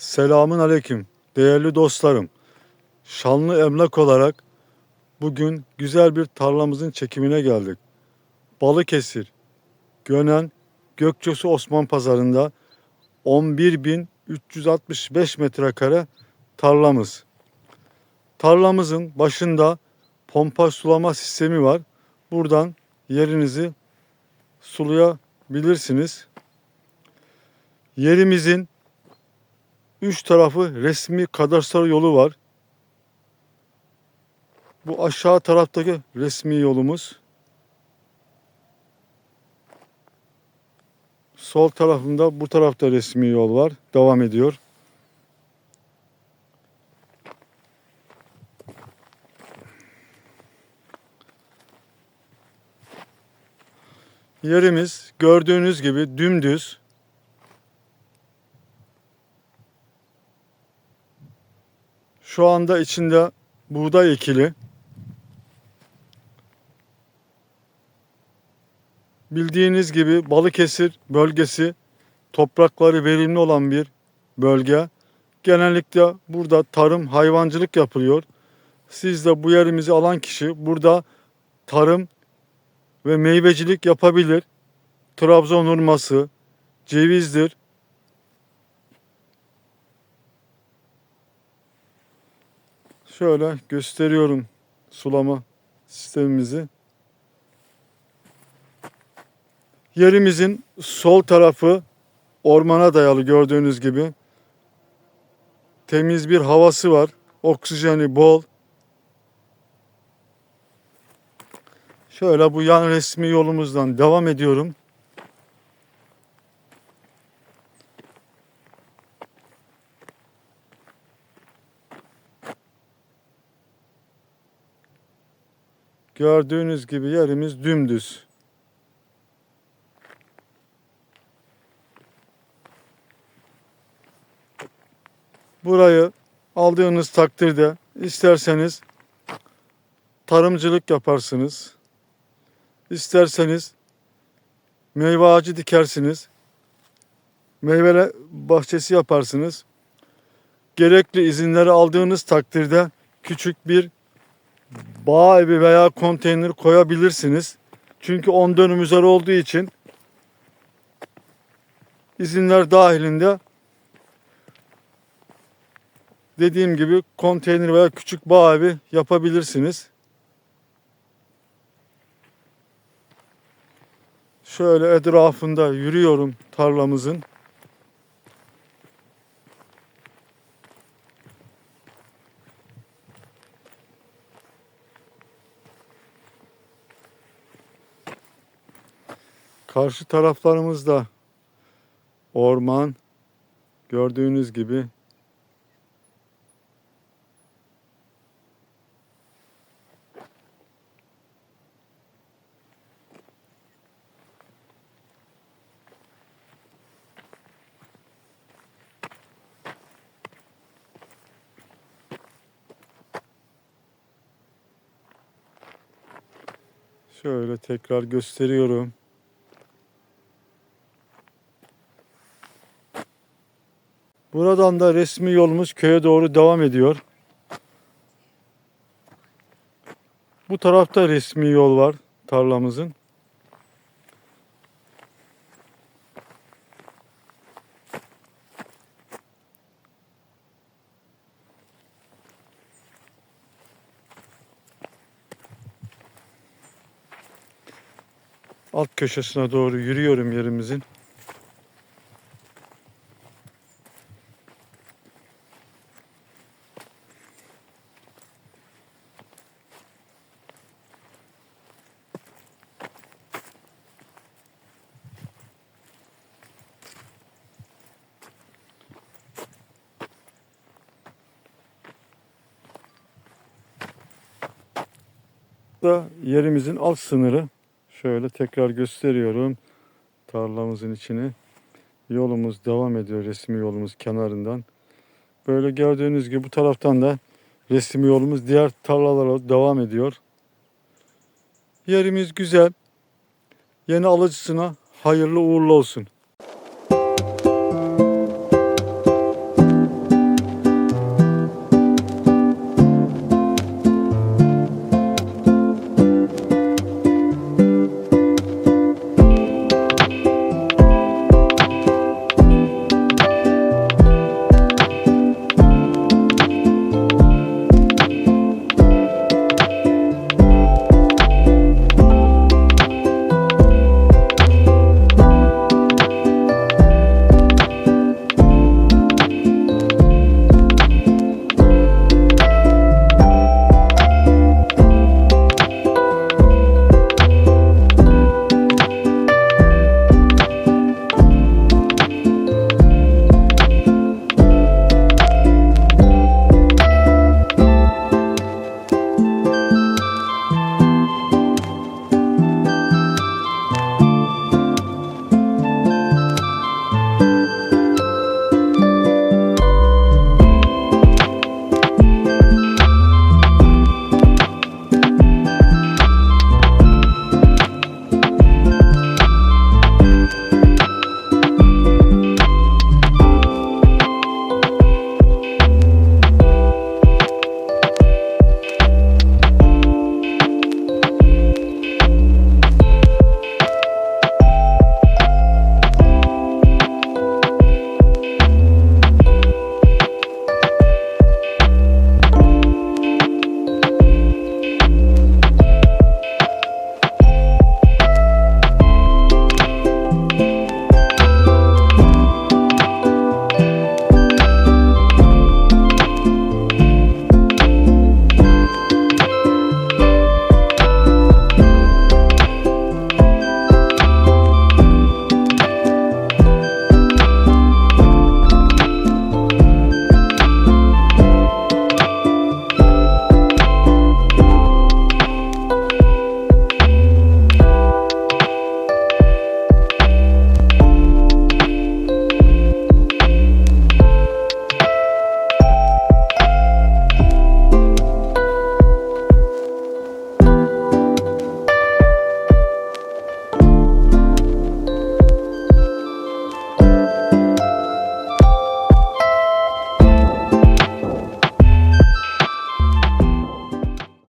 Selamun aleyküm değerli dostlarım. Şanlı emlak olarak bugün güzel bir tarlamızın çekimine geldik. Balıkesir, Gönen, Gökçesu Osman Pazarı'nda 11.365 metrekare tarlamız. Tarlamızın başında pompa sulama sistemi var. Buradan yerinizi sulayabilirsiniz. Yerimizin Üç tarafı resmi kadastro yolu var. Bu aşağı taraftaki resmi yolumuz. Sol tarafında bu tarafta resmi yol var. Devam ediyor. Yerimiz gördüğünüz gibi dümdüz. Şu anda içinde buğday ekili. Bildiğiniz gibi Balıkesir bölgesi toprakları verimli olan bir bölge. Genellikle burada tarım, hayvancılık yapılıyor. Siz de bu yerimizi alan kişi burada tarım ve meyvecilik yapabilir. Trabzon hurması, cevizdir, Şöyle gösteriyorum sulama sistemimizi. Yerimizin sol tarafı ormana dayalı gördüğünüz gibi. Temiz bir havası var. Oksijeni bol. Şöyle bu yan resmi yolumuzdan devam ediyorum. Gördüğünüz gibi yerimiz dümdüz. Burayı aldığınız takdirde isterseniz tarımcılık yaparsınız. İsterseniz meyve ağacı dikersiniz. Meyve bahçesi yaparsınız. Gerekli izinleri aldığınız takdirde küçük bir bağ evi veya konteyner koyabilirsiniz. Çünkü 10 dönüm üzeri olduğu için izinler dahilinde dediğim gibi konteyner veya küçük bağ evi yapabilirsiniz. Şöyle etrafında yürüyorum tarlamızın. Karşı taraflarımızda orman gördüğünüz gibi Şöyle tekrar gösteriyorum. Buradan da resmi yolumuz köye doğru devam ediyor. Bu tarafta resmi yol var tarlamızın. Alt köşesine doğru yürüyorum yerimizin. Da yerimizin alt sınırı. Şöyle tekrar gösteriyorum tarlamızın içini. Yolumuz devam ediyor resmi yolumuz kenarından. Böyle gördüğünüz gibi bu taraftan da resmi yolumuz diğer tarlalara devam ediyor. Yerimiz güzel. Yeni alıcısına hayırlı uğurlu olsun.